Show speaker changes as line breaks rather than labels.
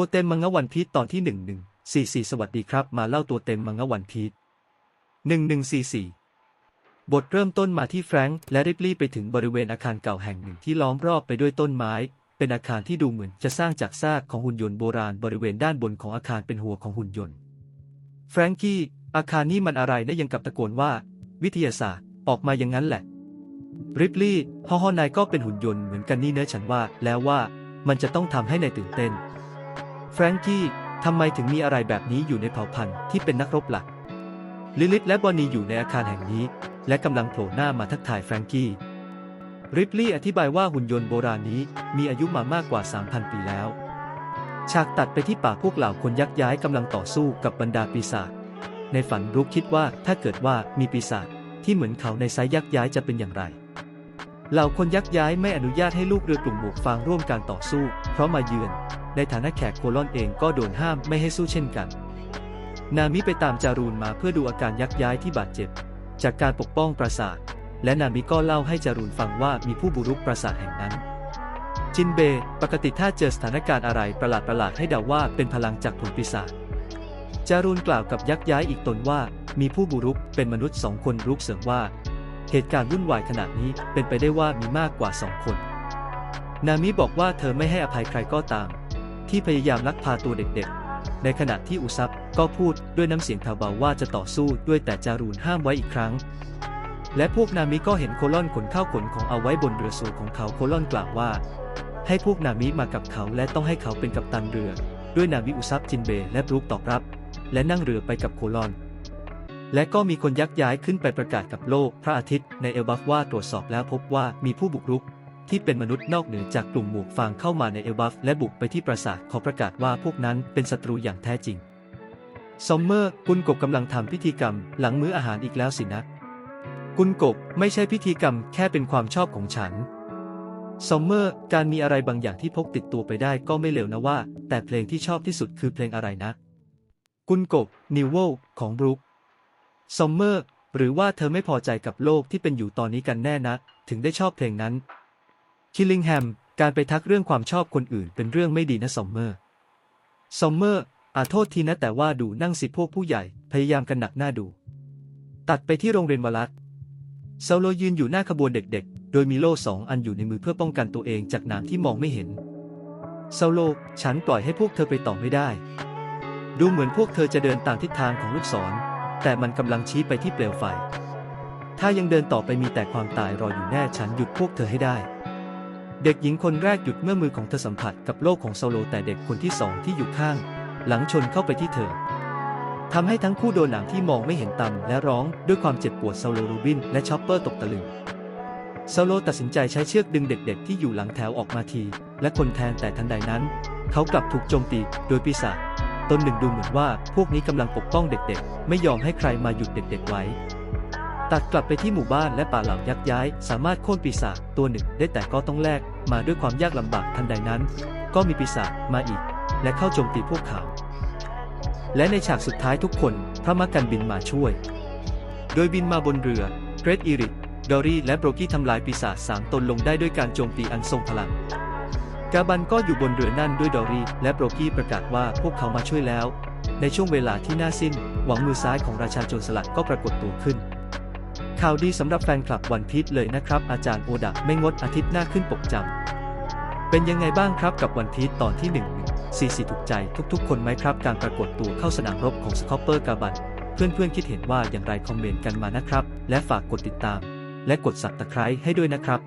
ตัวเต็มมังงะวันพีชตอนที่หนึ่งหนึ่งสี่สี่สวัสดีครับ มาเล่าตัวเต็มมังงะวันพีชหนึ่งหนึ่งสี่สี่บทเริ่มต้นมาที่แฟรงค์และริปลี่ไปถึงบริเวณอาคารเก่าแห่งหนึ่งที่ล้อมรอบไปด้วยต้นไม้ เป็นอาคารที่ดูเหมือนจะสร้างจากซากของหุ่นยนต์โบราณบริเวณด้านบนของอาคารเป็นหัวของหุ่นยนต์ แฟรงกี้อาคารนี้มันอะไรนะยังกับตะโกนว่า วิทยาศาสตร์ออกมาอย่างนั้นแหละริปลี่ฮอฮอนายก็เป็นหุ่นยนต์เหมือนกันนี่เนอะฉันว่า แล้วว่ามันจะต้องทำให้นายตื่นเต้น แฟรงกี้ทำไมถึงมีอะไรแบบนี้อยู่ในเผ่าพันธุ์ที่เป็นนักรบหลัก ลิลิตและบอนนีอยู่ในอาคารแห่งนี้ และกำลังโผล่หน้ามาทักทายแฟรงกี้ ริปลี่อธิบายว่าหุ่นยนต์โบราณนี้มีอายุมามากกว่า 3,000 ปีแล้ว ฉากตัดไปที่ป่าพวกเหล่าคนยักย้ายกำลังต่อสู้กับบรรดาปีศาจ ในฝันรุกคิดว่าถ้าเกิดว่ามีปีศาจที่เหมือนเขาในไซยักย้ายจะเป็นอย่างไรเหล่าคนยักย้ายไม่อนุญาตให้ลูกเรือกลุ่มหมวกฟางร่วมการต่อสู้ เพราะมาเยือน ในฐานะแขกโคลอนเองก็โดนห้ามไม่ให้สู้เช่นกัน นามิไปตามจารูนมาเพื่อดูอาการยักย้ายที่บาดเจ็บ จากการปกป้องปราสาท และนามิก็เล่าให้จารูนฟังว่ามีผู้บุรุษปราสาทแห่งนั้น จินเบปกติถ้าเจอสถานการณ์อะไรประหลาดประหลาดให้เดาว่าเป็นพลังจากผลปีศาจจารูนกล่าวกับยักย้ายอีกตนว่ามีผู้บุรุษเป็นมนุษย์สองคนรุกเสริมว่า เหตุการณ์วุ่นวายขนาดนี้เป็นไปได้ว่ามีมากกว่าสองคน นามิบอกว่าเธอไม่ให้อภัยใครก็ตาม ที่พยายามลักพาตัวเด็กๆ ในขณะที่อุซับก็พูดด้วยน้ำเสียงแผ่วเบาว่าจะต่อสู้ด้วยแต่จารูนห้ามไว้อีกครั้ง และพวกนามิก็เห็นโคลอนขนข้าวขนของเอาไว้บนเรือสูของเขาโคลอนกล่าวว่า ให้พวกนามิมากับเขาและต้องให้เขาเป็นกัปตันเรือ ด้วยนามิอุซับจินเบและบรุกตอบรับ และนั่งเรือไปกับโคลอนและก็มีคนยักย้ายขึ้นไปประกาศกับโลกพระอาทิตย์ในเอลบัฟว่าตรวจสอบแล้วพบว่ามีผู้บุกรุก ที่เป็นมนุษย์นอกเหนือจากกลุ่มหมวกฟางเข้ามาในเอลบัฟและบุกไปที่ปราสาทขอประกาศว่าพวกนั้นเป็นศัตรูอย่างแท้จริง ซอมเมอร์ กุนกบกำลังทำพิธีกรรมหลังมื้ออาหารอีกแล้วสินะ กุนกบไม่ใช่พิธีกรรมแค่เป็นความชอบของฉัน ซอมเมอร์ การมีอะไรบางอย่างที่พกติดตัวไปได้ก็ไม่เลวนะว่า แต่เพลงที่ชอบที่สุดคือเพลงอะไรนะ กุนกบนิวโวของบรุกซอมเมอร์หรือว่าเธอไม่พอใจกับโลกที่เป็นอยู่ตอนนี้กันแน่นะ ถึงได้ชอบเพลงนั้น คิลลิงแฮม การไปทักเรื่องความชอบคนอื่นเป็นเรื่องไม่ดีนะซอมเมอร์ ซอมเมอร์ อาโทษทีนะแต่ว่าดูนั่งสิพวกผู้ใหญ่พยายามกันหนักหน้าดู ตัดไปที่โรงเรียนวลัดเซาโลยืนอยู่หน้าขบวนเด็กๆ โดยมีโล่สองอันอยู่ในมือเพื่อป้องกันตัวเองจากหนามที่มองไม่เห็น เซาโล ฉันปล่อยให้พวกเธอไปต่อไม่ได้ ดูเหมือนพวกเธอจะเดินตามทิศทางของลูกศร แต่มันกำลังชี้ไปที่เปลวไฟ ถ้ายังเดินต่อไปมีแต่ความตายรออยู่แน่ฉันหยุดพวกเธอให้ได้ เด็กหญิงคนแรกหยุดเมื่อมือของเธอสัมผัสกับโลกของโซโลแต่เด็กคนที่สองที่อยู่ข้าง หลังชนเข้าไปที่เธอทำให้ทั้งคู่โดนหนังที่มองไม่เห็นตำและร้องด้วยความเจ็บปวดโซโลรูบินและชอปเปอร์ตกตะลึงโซโลตัดสินใจใช้เชือกดึงเด็กๆ ที่อยู่หลังแถวออกมาที และคนแทนแต่ทันใดนั้น เขากลับถูกโจมตีโดยปีศาจตนหนึ่งดูเหมือนว่าพวกนี้กำลังปกป้องเด็กๆ ไม่ยอมให้ใครมาหยุดเด็กๆไว้ ตัดกลับไปที่หมู่บ้านและป่าเหล่ายักษ์ย้าย สามารถโค่นปีศาจตัวหนึ่งได้แต่ก็ต้องแลกมาด้วยความยากลำบากทันใดนั้น ก็มีปีศาจมาอีก และเข้าโจมตีพวกเขา และในฉากสุดท้ายทุกคนพระมักกันบินมาช่วย โดยบินมาบนเรือเกรดอีริกดอรี่และโบรกี้ทำลายปีศาจสามตนลงได้ด้วยการโจมตีอันทรงพลังกาบันก็อยู่บนเรือนั่นด้วยดอรี่และโบรกี้ประกาศว่าพวกเขามาช่วยแล้ว ในช่วงเวลาที่น่าสิ้น หวังมือซ้ายของราชาโจรสลัดก็ปรากฏตัวขึ้น ข่าวดีสำหรับแฟนคลับวันพีชเลยนะครับ อาจารย์โอดะไม่งดอาทิตย์หน้าขึ้นปกจำเป็นยังไงบ้างครับกับวันพีชตอนที่1 1 4 4 ถูกใจทุกๆ คนไหมครับ การปรากฏตัวเข้าสนามรบของสคอปเปอร์กาบันเพื่อนๆ คิดเห็นว่าอย่างไรคอมเมนต์กันมานะครับ และฝากกดติดตาม และกดสับตะไคร้ให้ด้วยนะครับ